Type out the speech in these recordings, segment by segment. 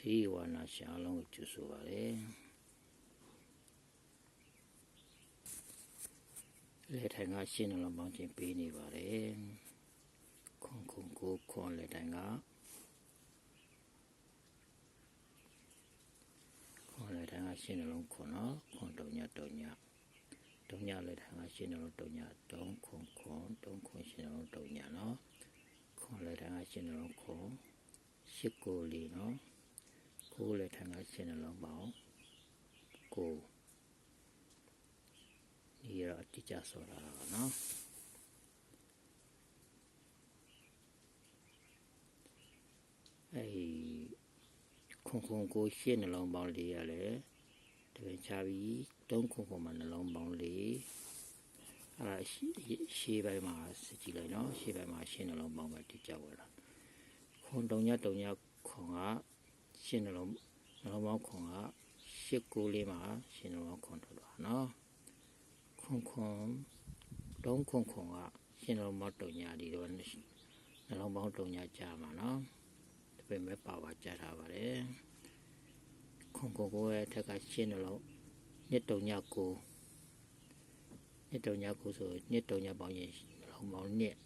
သီဝနာရှာအလုံးကိုကျူဆိုပါလေလေထိုင်ကရှင်းနှလုံးပေါင်းခြင်းပေးနေပါတယ်ခွန်ခွန်ကိုခွန်လေတိုင်ကခွန်လေတိုင်ကရှင်းနှလုံးခွန်နော်ခွန်တုံညတုံညတုံညလေတိုင်ကရှင်းနှလုံးတုံညတုံခွန်ခွန်တုံခွန်ရှင်းနှလုံးတုံညနော်ခွန်လေတိုင်ကရှင်းနှလုံးခွန်ရှစ်ကိုလီနော် ကိုယ်လည်းထံကရှင်းနှလုံးပေါင်းကိုဒီရအတိကျဆိုတာကနော်အဲဒီခုံခုံကိုရှင်းနှလုံးပေါင်းလေးရလဲတပင်ချပြီးတုံးခုံခုံမှာနှလုံးပေါင်းလေးအဲ့ဒါရှေ့ရှေ့ပိုင်းမှာစစ်ကြည့်လိုက်နော်ရှေ့ပိုင်းမှာရှင်းနှလုံးပေါင်းပဲတိကျဝင်လာခုံတုံညတုံညခုံက ရှင်းနှလုံးနှလုံးပေါင်းခွန်ကရှစ်ကိုလေးမှာရှင်းနှလုံးခွန်ထွက်သွားနော်ခွန်ခွန်တုံးခွန်ခွန်ကရှင်းနှလုံးပေါင်းတုံညာဒီတော့နှလုံးပေါင်းတုံညာကြာမှာနော်တပည့်မဲ့ပါပါကြာထားပါတယ်ခွန်ခွန်ကိုရဲ့အထက်ကရှင်းနှလုံးနှစ်တုံညာကိုနှစ်တုံညာကိုဆိုနှစ်တုံညာပေါင်းရင်နှလုံးပေါင်းနှစ်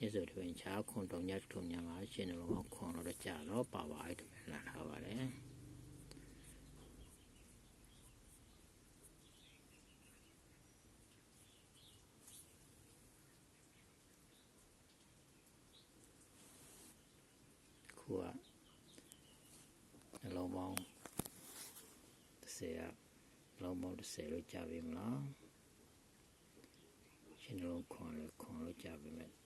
ဒီဆိုတပင်ချာခွန်တုံညထုံညမှာရှင်းတယ်လို့ခွန်တော့ကြာတော့ပါပါအဲ့တပင်လာထားပါတယ်ခုကနှလုံးပေါင်း30ကနှလုံးပေါင်း30လို့ကြာပြီမလားရှင်းလုံးခွန်လို့ခွန်လို့ကြပါမ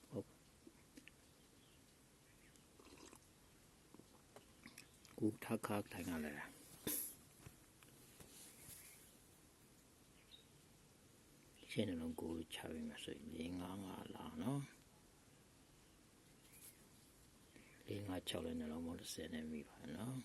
ယ်ဟုတ်ကူထခါထိုင်ရလဲရှင်းလုံးကိုချပါမယ်ဆိုရင်ငါးငါးလာနော်လေးငါး6လည်းနှလုံးမလို့10နဲ့မိပါနော်